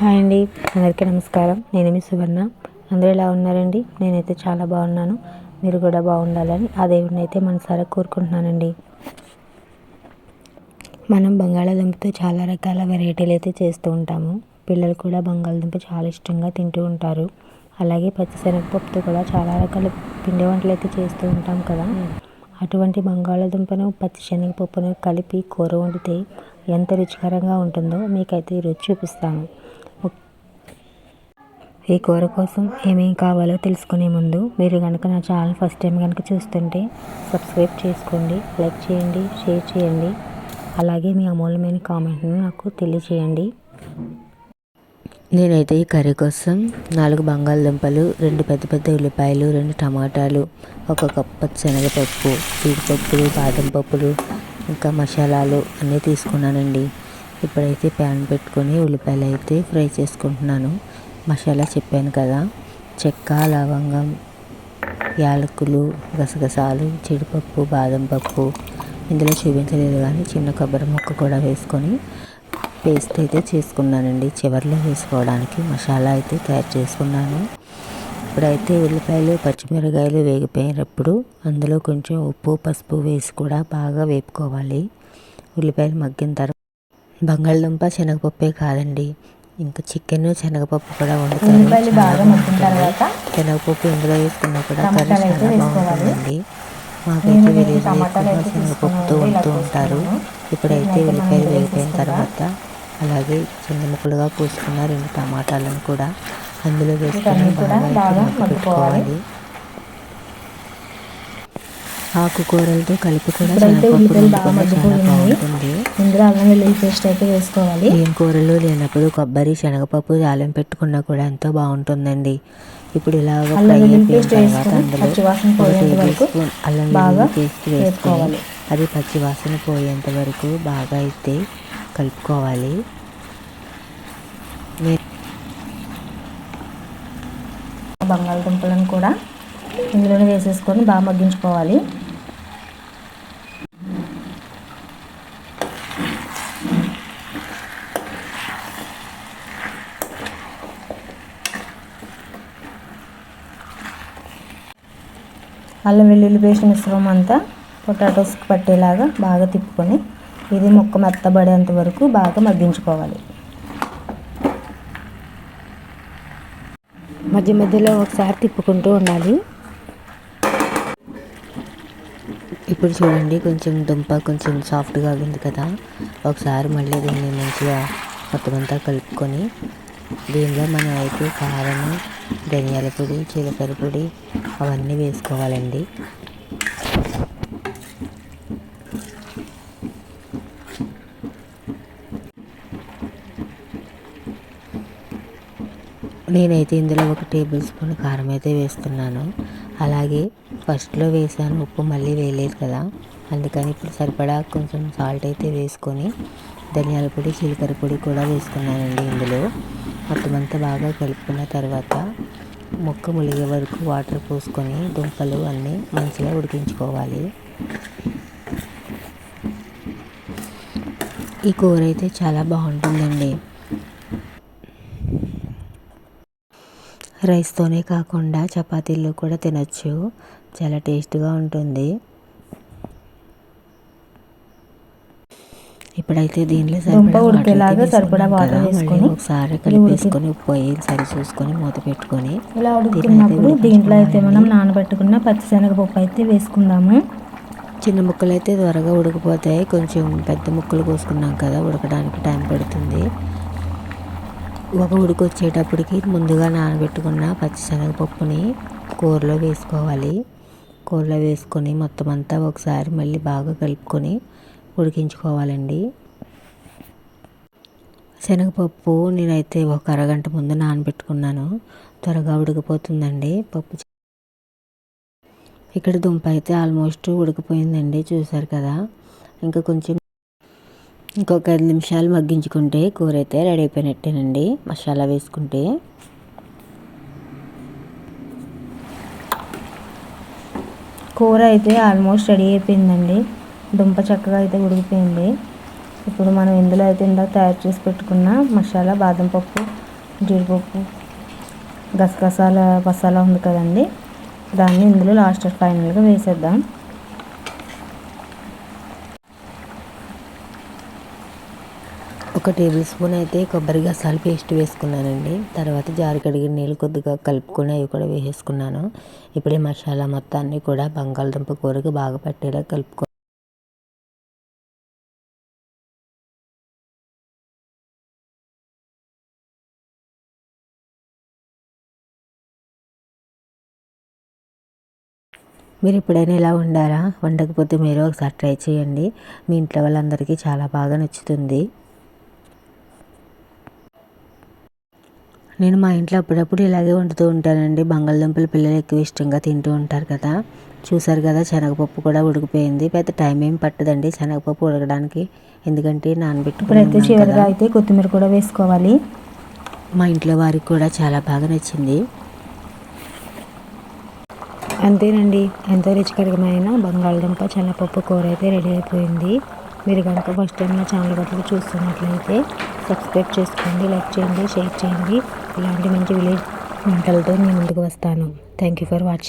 Hi అండి. అందరికీ నమస్కారం. నేను మీ సువర్ణ. అందరూ ఎలా ఉన్నారండి? నేనైతే చాలా బాగున్నాను. మీరు కూడా బాగుండాలని ఆ దేవుడిని అయితే మనసారా కోరుకుంటున్నానండి. మనం బంగాళాదుంపతో చాలా రకాల వెరైటీలు అయితే చేస్తూ ఉంటాము. పిల్లలు కూడా బంగాళదుంప చాలా ఇష్టంగా తింటూ ఉంటారు. అలాగే పచ్చిశనగపప్పుతో కూడా చాలా రకాల పిండి వంటలు అయితే చేస్తూ ఉంటాం కదా. అటువంటి బంగాళాదుంపను పచ్చిశనగపప్పును కలిపి కూర వండితే ఎంత రుచికరంగా ఉంటుందో మీకైతే ఈరోజు చూపిస్తాను. ఈ కూర కోసం ఏమేమి కావాలో తెలుసుకునే ముందు మీరు కనుక నా ఛానల్ ఫస్ట్ టైం కనుక చూస్తుంటే సబ్స్క్రైబ్ చేసుకోండి లైక్ చేయండి షేర్ చేయండి. అలాగే మీ అమూల్యమైన కామెంట్ను నాకు తెలియచేయండి. నేనైతే ఈ కర్రీ కోసం నాలుగు బంగాళదుంపలు రెండు పెద్ద పెద్ద ఉల్లిపాయలు రెండు టమాటాలు ఒక కప్పు శనగపప్పు జీడిపప్పులు బాదం పప్పులు ఇంకా మసాలాలు అన్నీ తీసుకున్నానండి. ఇప్పుడైతే ప్యాన్ పెట్టుకొని ఉల్లిపాయలు అయితే ఫ్రై చేసుకుంటున్నాను. మసాలా చెప్పాను కదా చెక్క లవంగం యాలకులు గసగసాలు జీడిపప్పు బాదం పప్పు ఇందులో చూపించలేదు కానీ చిన్న కొబ్బరి ముక్క కూడా వేసుకొని పేస్ట్ అయితే చేసుకున్నానండి. చివరిలో వేసుకోవడానికి మసాలా అయితే తయారు చేసుకున్నాను. ఇప్పుడైతే ఉల్లిపాయలు పచ్చిమిరకాయలు వేగిపోయినప్పుడు అందులో కొంచెం ఉప్పు పసుపు వేసి కూడా బాగా వేపుకోవాలి. ఉల్లిపాయలు మగ్గిన తర్వాత బంగాళదుంప శనగపప్పే కాదండి. ఇంకా చికెన్ శనగపప్పు కూడా వండుతారు తర్వాత శనగపప్పు ఇందులో వేసుకున్నా కూడా కర్రీ చాలా. బాగుంటుందండి మాకైతే విలేజ్ శనగపప్పుతో వండుతూ ఉంటారు. ఇప్పుడైతే ఉల్లిపాయలు వేగిపోయిన వేసుకుంటా. తర్వాత అలాగే చిన్న ముక్కలుగా కోసుకున్న రెండు టమాటాలను కూడా అందులో వేసుకొని బాగా. పెట్టుకోవాలి ఆకుకూరలతో కలిపి కూడా శనగపప్పు బాగా చాలా. బాగుంటుంది. అల్లం వెల్లుల్లి పేస్ట్ అయితే వేసుకోవాలి. ఏం కూరలు లేనప్పుడు కొబ్బరి శనగపప్పు తాలింపు పెట్టుకున్నా కూడా ఎంతో బాగుంటుందండి. ఇప్పుడు ఇలాగ అల్లం ఫ్రై అయిపోయిన తర్వాత అందులో టేబుల్ స్పూన్ అల్లం వెల్లుల్లి పేస్ట్ వేసుకొని వేపుకోవాలి. అది పచ్చి వాసన పోయేంత వరకు బాగా అయితే కలుపుకోవాలి. బంగాళదుంపలను కూడా ఇందులోనే వేసేసుకొని బాగా మగ్గించుకోవాలి. అల్లం వెల్లుల్లి పేస్ట్ మిశ్రమం అంతా పొటాటోస్కి పట్టేలాగా బాగా తిప్పుకొని ఇది ముక్క మెత్తబడేంత వరకు బాగా మగ్గించుకోవాలి. మధ్య మధ్యలో ఒకసారి తిప్పుకుంటూ ఉండాలి. ఇప్పుడు చూడండి కొంచెం దుంప కొంచెం సాఫ్ట్గా ఉంది కదా. ఒకసారి మళ్ళీ దీన్ని మంచిగా మొత్తం అంతా కలుపుకొని దీనిలో మనం అయితే కారం ధనియాల పొడి జీలకర్ర పొడి అవన్నీ వేసుకోవాలండి. నేనైతే ఇందులో ఒక టేబుల్ స్పూన్ కారం అయితే వేస్తున్నాను. అలాగే ఫస్ట్లో వేసాను ఉప్పు మళ్ళీ వేయలేదు కదా. అందుకని ఇప్పుడు సరిపడా కొంచెం సాల్ట్ అయితే వేసుకొని ధనియాల పొడి జీలకర్ర పొడి కూడా వేసుకున్నానండి ఇందులో. మొత్తమంతా బాగా కలుపుకున్న తర్వాత ముక్క ములిగే వరకు వాటర్ పోసుకొని దుంపలు అన్నీ మంచిగా ఉడికించుకోవాలి. ఈ కూర అయితే చాలా బాగుంటుందండి. రైస్తోనే కాకుండా చపాతీల్లో కూడా తినచ్చు. చాలా టేస్ట్గా ఉంటుంది. ఇప్పుడైతే దీనిలో సరిపడా సరిపడా వాటర్ వేసుకొని ఒకసారి కలిపేసుకొని ఉప్పు అయ్యి సరి చూసుకొని మూత పెట్టుకొని ఇలా ఉడుకుతున్నప్పుడు దీంట్లో అయితే మనం నానబెట్టుకున్న పచ్చిశనగపప్పు అయితే వేసుకుందాము. చిన్న ముక్కలు అయితే త్వరగా ఉడికిపోతాయి. కొంచెం పెద్ద ముక్కలు కోసుకున్నాం కదా ఉడకడానికి టైం పడుతుంది. ఒక ఉడికి వచ్చేటప్పటికి ముందుగా నానబెట్టుకున్న పచ్చిశనగపప్పుని కూరలో వేసుకోవాలి. కూరలో వేసుకొని మొత్తం అంతా ఒకసారి మళ్ళీ బాగా కలుపుకొని ఉడికించుకోవాలండి. శనగపప్పు నేనైతే ఒక అరగంట ముందు నానబెట్టుకున్నాను. త్వరగా ఉడికిపోతుందండి. పప్పు ఇక్కడ దుంప అయితే ఆల్మోస్ట్ ఉడికిపోయిందండి చూసారు కదా. ఇంకా కొంచెం ఇంకొక ఐదు నిమిషాలు మగ్గించుకుంటే కూర అయితే రెడీ అయిపోయినట్టేనండి మసాలా వేసుకుంటే. కూర అయితే ఆల్మోస్ట్ రెడీ అయిపోయిందండి. దుంప చక్కగా అయితే ఉడికిపోయింది. ఇప్పుడు మనం ఇందులో అయితే ఇందాక తయారు చేసి పెట్టుకున్న మసాలా బాదం పప్పు జీడిపప్పు గసగసాల మసాలా ఉంది కదండి. దాన్ని ఇందులో లాస్ట్ ఫైనల్గా వేసేద్దాం. ఒక టేబుల్ స్పూన్ అయితే కొబ్బరి గసాలు పేస్ట్ వేసుకున్నానండి. తర్వాత జారు కడిగిన నీళ్ళు కొద్దిగా కలుపుకొని అవి కూడా వేసేసుకున్నాను. ఇప్పుడు ఈ మసాలా మొత్తాన్ని కూడా బంగాళదుంప కూరకు బాగా పట్టేలా కలుపుకో మీరు ఎప్పుడైనా ఇలా వండారా వండకపోతే మీరు ఒకసారి ట్రై చేయండి. మీ ఇంట్లో వాళ్ళందరికీ చాలా బాగా నచ్చుతుంది. నేను మా ఇంట్లో అప్పుడప్పుడు ఇలాగే వండుతూ ఉంటానండి. బంగాళదుంపలు పిల్లలు ఎక్కువ ఇష్టంగా తింటూ ఉంటారు కదా. చూసారు కదా శనగపప్పు కూడా ఉడికిపోయింది. పెద్ద టైం ఏం పట్టదండి శనగపప్పు ఉడకడానికి. ఎందుకంటే నానబెట్టుకుని ఇప్పుడైతే ఉన్నాం చివరిగా. అయితే కొత్తిమీర కూడా వేసుకోవాలి. మా ఇంట్లో వారికి కూడా చాలా బాగా నచ్చింది. అంతేనండి. ఎంతో రుచికరమైన బంగాళదుంప చెన్నపప్పు కూర అయితే రెడీ అయిపోయింది. మీరు కనుక ఫస్ట్ టైం నా ఛానల్ గట్ల చూస్తున్నట్లయితే సబ్స్క్రైబ్ చేసుకోండి లైక్ చేయండి షేర్ చేయండి. ఇలాంటి మంచి విలేజ్ వంటలతో నేను ముందుకు వస్తాను. Thank you for watching